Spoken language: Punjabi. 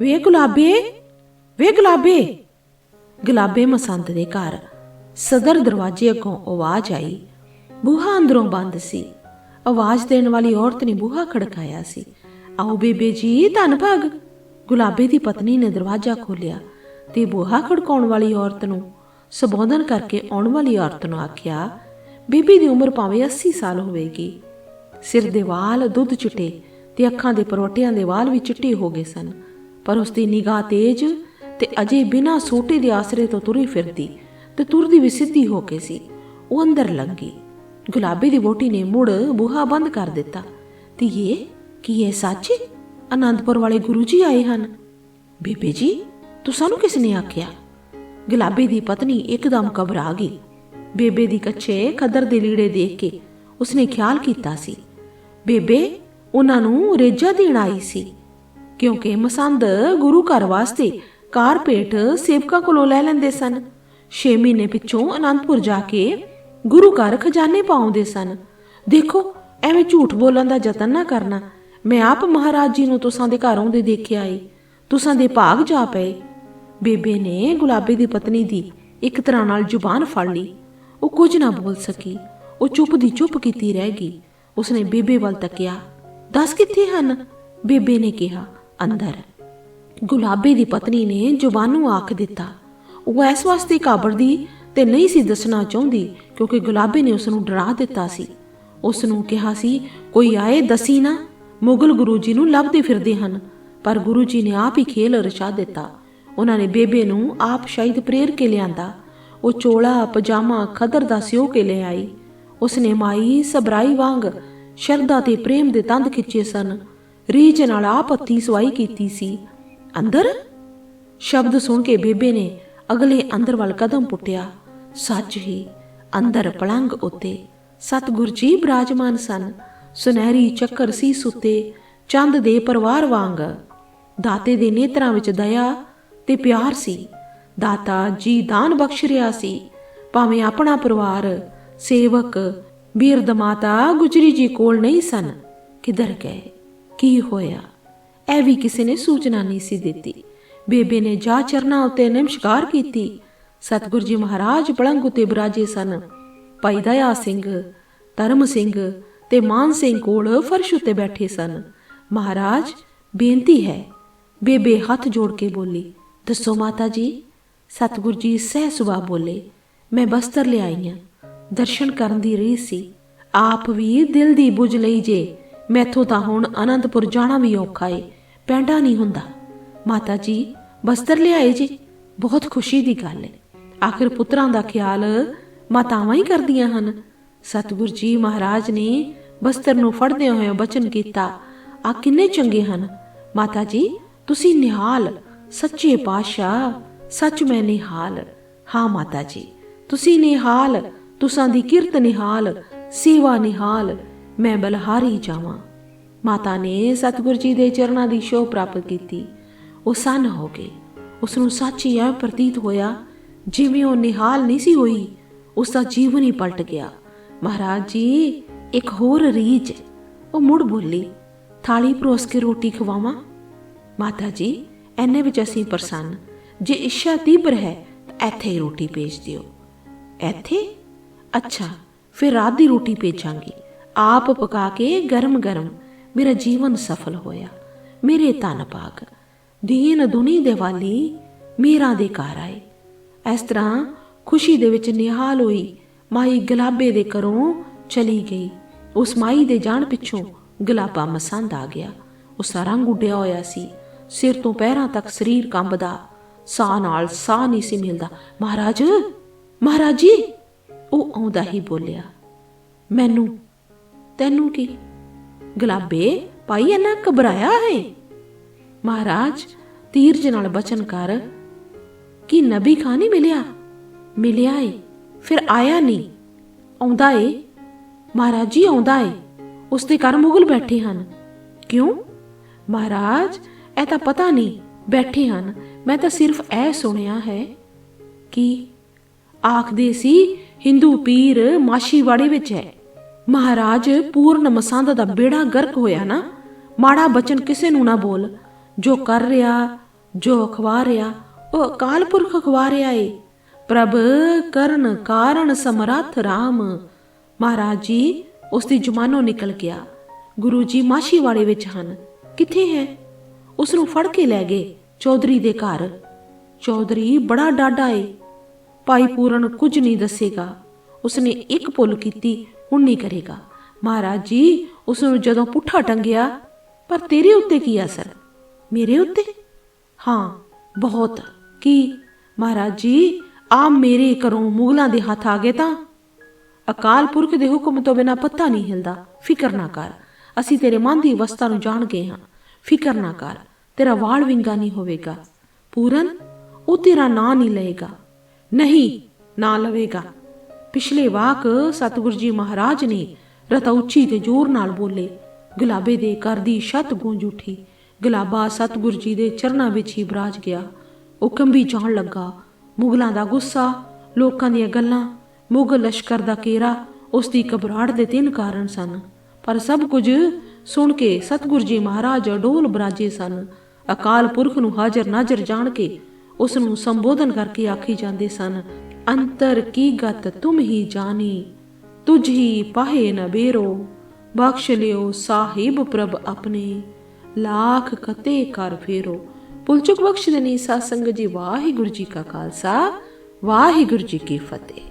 ਵੇ ਗੁਲਾਬੇ ਵੇ ਗੁਲਾਬੇ। ਗੁਲਾਬੇ ਮਸੰਦ ਦੇ ਘਰ ਸਦਰ ਦਰਵਾਜ਼ੇ ਅੱਗੋਂ ਆਵਾਜ਼ ਆਈ। ਬੂਹਾ ਅੰਦਰੋਂ ਬੰਦ ਸੀ। ਆਵਾਜ਼ ਦੇਣ ਵਾਲੀ ਔਰਤ ਨੇ ਬੂਹਾ ਖੜਕਾਇਆ ਸੀ। ਆਓ ਬੇਬੇ ਜੀ, ਧੰਨ ਭਾਗ। ਗੁਲਾਬੇ ਦੀ ਪਤਨੀ ਨੇ ਦਰਵਾਜ਼ਾ ਖੋਲ੍ਹਿਆ ਤੇ ਬੂਹਾ ਖੜਕਾਉਣ ਵਾਲੀ ਔਰਤ ਨੂੰ ਸੰਬੋਧਨ ਕਰਕੇ ਆਉਣ ਵਾਲੀ ਔਰਤ ਨੂੰ ਆਖਿਆ, ਬੀਬੀ ਦੀ ਉਮਰ ਭਾਵੇਂ 80 ਸਾਲ ਹੋਵੇਗੀ। ਸਿਰ ਦੇ ਵਾਲ ਦੁੱਧ ਚਿੱਟੇ ਤੇ ਅੱਖਾਂ ਦੇ ਪਰੋਟਿਆਂ ਦੇ ਵਾਲ ਵੀ ਚਿੱਟੇ ਹੋ ਗਏ ਸਨ। ਪਰ ਉਸ ਦੀ ਨਿਗਾਹ ਤੇਜ਼ ਤੇ ਅਜੇ ਬਿਨਾਂ ਸੋਟੇ ਦੇ ਆਸਰੇ ਤੋਂ ਤੁਰੀ ਫਿਰਦੀ ਤੇ ਤੁਰਦੀ ਵੀ ਸਿੱਧੀ ਹੋ ਕੇ ਸੀ। ਉਹ ਅੰਦਰ ਲੰਗੀ ਗੁਲਾਬੀ ਦੀ ਵੋਟੀ ਨੇ ਮੁੜ ਬੂਹਾ ਬੰਦ ਕਰ ਦਿੱਤਾ। ਤੇ ਇਹ ਕੀ ਇਹ ਸੱਚ ਅਨੰਦਪੁਰ ਵਾਲੇ ਗੁਰੂ ਜੀ ਆਏ ਹਨ। ਬੇਬੇ ਜੀ, ਤੂੰ ਸਾਨੂੰ ਕਿਸ ਨੇ ਆਖਿਆ? ਗੁਲਾਬੀ ਦੀ ਪਤਨੀ ਇੱਕਦਮ ਘਬਰਾ ਗਈ। ਬੇਬੇ ਦੀ ਕੱਚੇ ਖੱਦਰ ਦੇ ਲੀੜੇ ਦੇਖ ਕੇ ਉਸਨੇ ਖਿਆਲ ਕੀਤਾ ਸੀ। ਬੇਬੇ, ਉਹਨਾਂ ਨੂੰ ਰੇਜਾ ਦੇਣ ਆਈ ਸੀ। ਕਿਉਂਕਿ ਮਸੰਦ ਗੁਰੂ ਘਰ ਵਾਸਤੇ ਕਾਰਪੇਟ ਸੇਵਕਾਂ ਕੋਲੋਂ ਲੈ ਲੈਂਦੇ ਸਨ। 6 ਮਹੀਨੇ ਪਿੱਛੋਂ ਅਨੰਦਪੁਰ ਜਾ ਕੇ ਗੁਰੂ ਘਰ ਖਜ਼ਾਨੇ ਪਾਉਂਦੇ ਸਨ। ਦੇਖੋ, ਐਵੇਂ ਝੂਠ ਬੋਲਣ ਦਾ ਯਤਨ ਨਾ ਕਰਨਾ। ਮੈਂ ਆਪ ਮਹਾਰਾਜ ਜੀ ਨੂੰ ਤੁਸਾਂ ਦੇ ਘਰ ਆਉਂਦੇ ਦੇਖਿਆ ਏ ਤੁਸਾਂ ਦੇ ਭਾਗ ਜਾ ਪਏ। ਬੇਬੇ ਨੇ ਗੁਲਾਬੀ ਦੀ ਪਤਨੀ ਦੀ ਇੱਕ ਤਰ੍ਹਾਂ ਨਾਲ ਜ਼ੁਬਾਨ ਫੜ ਲਈ। ਉਹ ਕੁਝ ਨਾ ਬੋਲ ਸਕੀ। ਉਹ ਚੁੱਪ ਦੀ ਚੁੱਪ ਕੀਤੀ ਰਹਿ ਗਈ। ਉਸਨੇ ਬੇਬੇ ਵੱਲ ਤੱਕਿਆ, ਦੱਸ ਕਿੱਥੇ ਹਨ? ਬੇਬੇ ਨੇ ਕਿਹਾ ਅੰਦਰ। ਗੁਲਾਬੀ ਦੀ ਪਤਨੀ ਨੇ ਜ਼ੁਬਾਨੋਂ ਆਖ ਦਿੱਤਾ। ਉਹ ਇਸ ਵਾਸਤੇ ਕਾਬੜਦੀ ਤੇ ਨਹੀਂ ਸੀ ਦੱਸਣਾ ਚਾਹੁੰਦੀ, ਕਿਉਂਕਿ ਗੁਲਾਬੀ ਨੇ ਉਸ ਨੂੰ ਡਰਾ ਦਿੱਤਾ ਸੀ। ਉਸ ਨੂੰ ਕਿਹਾ ਸੀ, ਕੋਈ ਆਏ ਦਸੀ ਨਾ। ਮੁਗਲ ਗੁਰੂ ਜੀ ਨੂੰ ਲੱਭਦੇ ਫਿਰਦੇ ਹਨ, ਪਰ ਗੁਰੂ ਜੀ ਨੇ ਆਪ ਹੀ ਖੇਲ ਰਚਾ ਦਿੱਤਾ। ਉਹਨਾਂ ਨੇ ਬੇਬੇ ਨੂੰ ਆਪ ਸ਼ਾਇਦ ਪ੍ਰੇਰ ਕੇ ਲਿਆਂਦਾ। ਉਹ ਚੋਲਾ, ਪਜਾਮਾ, ਖਦਰ ਦਾ ਸਿਓ ਕੇ ਲੈ ਆਈ। ਉਸਨੇ ਮਾਈ, ਸਬਰਾਈ ਵਾਂਗ ਸ਼ਰਧਾ ਤੇ ਪ੍ਰੇਮ ਦੇ ਤੰਦ ਖਿੱਚੇ ਸਨ। ਰੀਝ ਨਾਲ ਆਪ ਹੱਥੀਂ ਸਵਾਈ ਕੀਤੀ ਸੀ। ਅੰਦਰ? ਸ਼ਬਦ ਸੁਣ ਕੇ ਬੇਬੇ ਨੇ ਅਗਲੇ ਅੰਦਰ ਵੱਲ ਕਦਮ ਪੁੱਟਿਆ। ਸੱਚ ਹੀ, ਅੰਦਰ ਪਲੰਗ ਉੱਤੇ ਸਤਿਗੁਰ ਜੀ ਬਰਾਜਮਾਨ ਸਨ। ਸੁਨਹਿਰੀ ਚੱਕਰ ਸੀ ਸੁੱਤੇ, ਚੰਦ ਦੇ ਪਰਿਵਾਰ ਵਾਂਗ। ਦਾਤੇ ਦੇ ਨੇਤਰਾਂ ਵਿੱਚ ਦਇਆ ਤੇ ਪਿਆਰ ਸੀ। ਦਾਤਾ ਜੀ ਦਾਨ ਬਖਸ਼ ਰਿਹਾ ਸੀ। ਭਾਵੇਂ ਆਪਣਾ ਪਰਿਵਾਰ, ਸੇਵਕ ਬੀਰ ਦਮਾਤਾ ਗੁਜਰੀ ਜੀ ਕੋਲ ਨਹੀਂ ਸਨ। ਕਿਧਰ ਗਏ? ਕੀ ਹੋਇਆ? ਇਹ ਵੀ ਕਿਸੇ ਨੇ ਸੂਚਨਾ ਨਹੀਂ ਸੀ ਦਿੱਤੀ। ਬੇਬੇ ਨੇ ਜਾ ਚਰਨਾ ਉਤੇ ਨਮਸਕਾਰ ਕੀਤੀ। ਸਤਿਗੁਰੂ ਜੀ ਮਹਾਰਾਜ ਪਲੰਗ ਉਤੇ ਬਿਰਾਜੇ ਸਨ। ਭਾਈ ਦਇਆ ਸਿੰਘ, ਧਰਮ ਸਿੰਘ ਤੇ ਮਾਨ ਸਿੰਘ ਕੋਲ ਫਰਸ਼ ਉਤੇ ਬੈਠੇ ਸਨ। ਮਹਾਰਾਜ, ਬੇਨਤੀ ਹੈ। ਬੇਬੇ ਹੱਥ ਜੋੜ ਕੇ ਬੋਲੀ, ਦੱਸੋ ਮਾਤਾ ਜੀ। ਸਤਿਗੁਰੂ ਜੀ ਸਹਿ ਸੁਭਾ ਬੋਲੇ, ਮੈਂ ਬਸਤਰ ਲਿਆਈ ਹਾਂ ਦਰਸ਼ਨ ਕਰਨ ਦੀ ਰੀਸ ਸੀ। ਆਪ ਵੀ ਦਿਲ ਦੀ ਬੁਝ ਲਈ ਜੇ। ਮੈਥੋਂ ਤਾਂ ਹੁਣ ਅਨੰਦਪੁਰ ਜਾਣਾ ਵੀ ਔਖਾ ਏ, ਪੈਂਡਾ ਨਹੀਂ ਹੁੰਦਾ। ਮਾਤਾ ਜੀ, ਬਸਤਰ ਲਿਆਏ ਜੀ, ਬਹੁਤ ਖੁਸ਼ੀ ਦੀ ਗੱਲ ਏ। ਆਖਿਰ ਪੁੱਤਰਾਂ ਦਾ ਖਿਆਲ ਮਾਤਾਵਾਂ ਹੀ ਕਰਦੀਆਂ ਹਨ। ਸਤਿਗੁਰੂ ਜੀ ਮਹਾਰਾਜ ਨੇ ਬਸਤਰ ਨੂੰ ਫੜਦੇ ਹੋਏ ਬਚਨ ਕੀਤਾ। ਆ ਕਿੰਨੇ ਚੰਗੇ ਹਨ। ਮਾਤਾ ਜੀ, ਤੁਸੀਂ ਨਿਹਾਲ, ਸੱਚੇ ਪਾਤਸ਼ਾਹ, ਸੱਚ ਮੈਂ ਨਿਹਾਲ। ਹਾਂ ਮਾਤਾ ਜੀ, ਤੁਸੀਂ ਨਿਹਾਲ, ਤੁਸਾਂ ਦੀ ਕਿਰਤ ਨਿਹਾਲ, ਸੇਵਾ ਨਿਹਾਲ। ਮੈਂ ਬਲਹਾਰੀ ਜਾਵਾਂ। ਮਾਤਾ ਨੇ ਸਤਿਗੁਰ ਜੀ ਦੇ ਚਰਨਾਂ ਦੀ ਸ਼ੋਭ ਪ੍ਰਾਪਤ ਕੀਤੀ। ਉਹ ਸਨ ਹੋ ਗਏ। ਉਸ ਨੂੰ ਸੱਚੀ ਐ ਪ੍ਰਤੀਤ ਹੋਇਆ, ਜਿਵੇਂ ਉਹ ਨਿਹਾਲ ਨਹੀਂ ਸੀ ਹੋਈ ਉਸ ਦਾ ਜੀਵਨ ਹੀ ਪਲਟ ਗਿਆ। ਮਹਾਰਾਜ ਜੀ, ਇੱਕ ਹੋਰ ਰੀਝ। ਉਹ ਮੁੜ ਬੋਲੀ, ਥਾਲੀ ਪਰੋਸ ਕੇ ਰੋਟੀ ਖਵਾਵਾਂ? ਮਾਤਾ ਜੀ ਐਨੇ ਵਿੱਚ ਅਸੀਂ ਪ੍ਰਸੰਨ। ਜੇ ਇੱਛਾ ਤੀਬਰ ਹੈ, ਤਾਂ ਇੱਥੇ ਹੀ ਰੋਟੀ ਭੇਜ ਦਿਓ। ਇੱਥੇ? ਅੱਛਾ, ਫਿਰ ਰਾਤ ਦੀ ਰੋਟੀ ਭੇਜਾਂਗੀ। ਆਪ ਪਕਾ ਕੇ ਗਰਮ-ਗਰਮ ਮੇਰਾ ਜੀਵਨ ਸਫਲ ਹੋਇਆ। ਮੇਰੇ ਧੰਨ ਭਾਗ। ਦੀਨ ਦੁਨੀ ਦੇ ਵਾਲੀ ਮੇਰਾ ਦੇ ਘਰ ਆਏ। ਇਸ ਤਰ੍ਹਾਂ ਖੁਸ਼ੀ ਦੇ ਵਿੱਚ ਨਿਹਾਲ ਹੋਈ ਮਾਈ ਗੁਲਾਬੇ ਦੇ ਘਰੋਂ ਚਲੀ ਗਈ। ਉਸ ਮਾਈ ਦੇ ਜਾਣ ਪਿੱਛੋਂ ਗੁਲਾਬਾ ਮਸੰਦ ਆ ਗਿਆ। ਉਸ ਦਾ ਰੰਗ ਉੱਡਿਆ ਹੋਇਆ ਸੀ। ਸਿਰ ਤੋਂ ਪੈਰਾਂ ਤੱਕ ਸਰੀਰ ਕੰਬਦਾ। ਸਾਹ ਨਾਲ ਸਾਹ ਨਹੀਂ ਸੀ ਮਿਲਦਾ। ਮਹਾਰਾਜ ਮਹਾਰਾਜ ਜੀ, ਉਹ ਆਉਂਦਾ ਹੀ ਬੋਲਿਆ, ਮੈਨੂੰ ਤੈਨੂੰ ਕੀ? ਗੁਲਾਬੇ, ਭਾਈ ਇਹਨਾਂ ਘਬਰਾਇਆ ਹੈ? ਮਹਾਰਾਜ, ਤੀਰਜ ਨਾਲ ਬਚਨ ਕਰ। ਕਿ ਨਬੀ ਖਾਨ ਨਹੀਂ ਮਿਲਿਆ? ਮਿਲਿਆ ਏ, ਫਿਰ ਆਇਆ ਨਹੀਂ। ਆਉਂਦਾ ਏ? ਮਹਾਰਾਜ ਜੀ ਆਉਂਦਾ ਏ। ਉਸ ਦੇ ਘਰ ਮੁਗਲ ਬੈਠੇ ਹਨ। ਕਿਉਂ? ਮਹਾਰਾਜ, ਇਹ ਤਾਂ ਪਤਾ ਨਹੀਂ, ਬੈਠੇ ਹਨ। ਮੈਂ ਤਾਂ ਸਿਰਫ ਇਹ ਸੁਣਿਆ ਹੈ ਕਿ ਆਖਦੇ ਸੀ, ਹਿੰਦੂ ਪੀਰ ਮਾਸ਼ੀਵਾੜੇ ਵਿੱਚ ਹੈ। ਮਹਾਰਾਜ, ਪੂਰਨ ਮਸੰਦ ਦਾ ਬੇੜਾ ਗਰਕ ਹੋਇਆ ਨਾ। ਮਾੜਾ ਬਚਨ ਕਿਸੇ ਨੂੰ ਨਾ ਬੋਲ। ਜੋ ਕਰ ਰਿਹਾ, ਜੋ ਅਖਵਾ ਰਿਹਾ, ਉਹ ਅਕਾਲ ਪੁਰਖ ਅਖਵਾ ਰਿਹਾ ਏ। ਪ੍ਰਭ, ਕਰਨ ਕਾਰਨ ਸਮਰੱਥ RAM ਮਹਾਰਾਜ ਜੀ ਉਸ ਦੀ ਜ਼ੁਬਾਨੋਂ ਨਿਕਲ ਗਿਆ। ਗੁਰੂ ਜੀ ਮਾਸ਼ੀਵਾੜੇ ਵਿੱਚ ਹਨ। ਕਿੱਥੇ ਹੈ? ਉਸ ਨੂੰ ਫੜ ਕੇ ਲੈ ਗਏ ਚੌਧਰੀ ਦੇ ਘਰ। ਚੌਧਰੀ ਬੜਾ ਡਾਡਾ ਏ। ਭਾਈ ਪੂਰਨ ਕੁਝ ਨਹੀਂ ਦੱਸੇਗਾ। ਉਸਨੇ ਇੱਕ ਭੁੱਲ ਕੀਤੀ ਹੁਣ ਨਹੀਂ ਕਰੇਗਾ। ਮਹਾਰਾਜ ਜੀ, ਉਸ ਨੂੰ ਜਦੋਂ ਪੁੱਠਾ ਟੰਗਿਆ, ਪਰ ਤੇਰੇ ਉੱਤੇ ਕੀ ਅਸਰ? ਮੇਰੇ ਉੱਤੇ? ਹਾਂ, ਬਹੁਤ। ਕੀ? ਮਹਾਰਾਜ ਜੀ ਆ ਮੇਰੇ ਘਰੋਂ ਮੁਗਲਾਂ ਦੇ ਹੱਥ ਆ ਗਏ ਤਾਂ? ਅਕਾਲ ਪੁਰਖ ਦੇ ਹੁਕਮ ਤੋਂ ਬਿਨਾ ਪੱਤਾ ਨਹੀਂ ਹਿਲਦਾ। ਫਿਕਰ ਨਾ ਕਰ। ਅਸੀਂ ਤੇਰੇ ਮਨ ਦੀ ਅਵਸਥਾ ਨੂੰ ਜਾਣ ਗਏ ਹਾਂ। ਫਿਕਰ ਨਾ ਕਰ। ਤੇਰਾ ਵਾਲ ਵਿੰਗਾ ਨਹੀਂ ਹੋਵੇਗਾ। ਪੂਰਨ, ਉਹ ਤੇਰਾ ਨਾਂ ਨਹੀਂ ਲਏਗਾ। ਨਹੀਂ, ਨਾ ਲਵੇਗਾ। ਪਿਛਲੇ ਵਾਕ ਸਤਿਗੁਰੂ ਜੀ ਮਹਾਰਾਜ ਨੇ ਰਤਾ ਤੇ ਜ਼ੋਰ ਨਾਲ ਬੋਲੇ, ਗੁਲਾਬੇ ਦੇ ਘਰ ਦੀ ਗੂੰਜ ਉੱਠੀ, ਗੁਲਾਬਾ ਸਤਿਗੁਰੂ ਜੀ ਦੇ ਚਰਨਾਂ ਵਿੱਚ ਹੀ ਬਰਾਜ ਗਿਆ। ਉਹ ਕੰਬੀ ਜਾਣ ਲੱਗਾ, ਮੁਗਲਾਂ ਦਾ ਗੁੱਸਾ, ਲੋਕਾਂ ਦੀਆਂ ਗੱਲਾਂ, ਮੁਗਲ ਲਸ਼ਕਰ ਦਾ ਕੇਰਾ, ਉਸ ਦੀ ਘਬਰਾਹਟ ਦੇ ਤਿੰਨ ਕਾਰਨ ਸਨ। ਪਰ ਸਭ ਕੁਝ ਸੁਣ ਕੇ ਸਤਿਗੁਰੂ ਜੀ ਮਹਾਰਾਜ ਅਡੋਲ ਬਰਾਜੇ ਸਨ। ਅਕਾਲ ਪੁਰਖ ਨੂੰ ਹਾਜ਼ਰ ਨਾਜ਼ਰ ਜਾਣ ਕੇ ਉਸ ਨੂੰ ਸੰਬੋਧਨ ਕਰਕੇ ਆਖੀ ਜਾਂਦੇ ਸਨ ਅੰਤਰ ਕੀ ਗਤ ਤੁਮ ਹੀ ਜਾਣੀ? ਤੁਝ ਹੀ ਪਾਹੇ ਨ ਬੇਰੋ। ਬਖਸ਼ ਲਿਓ ਸਾਹਿਬ ਪ੍ਰਭ ਆਪਣੇ। ਲੱਖ ਕਤੇ ਕਰ ਫੇਰੋ। ਪੁਲਚੁਕ ਬਖਸ਼ ਦੇਣੀ ਸਾਧ ਸੰਗਤ ਜੀ, ਵਾਹਿਗੁਰੂ ਜੀ ਕਾ ਖਾਲਸਾ, ਵਾਹਿਗੁਰੂ ਜੀ ਕੀ ਫਤਿਹ।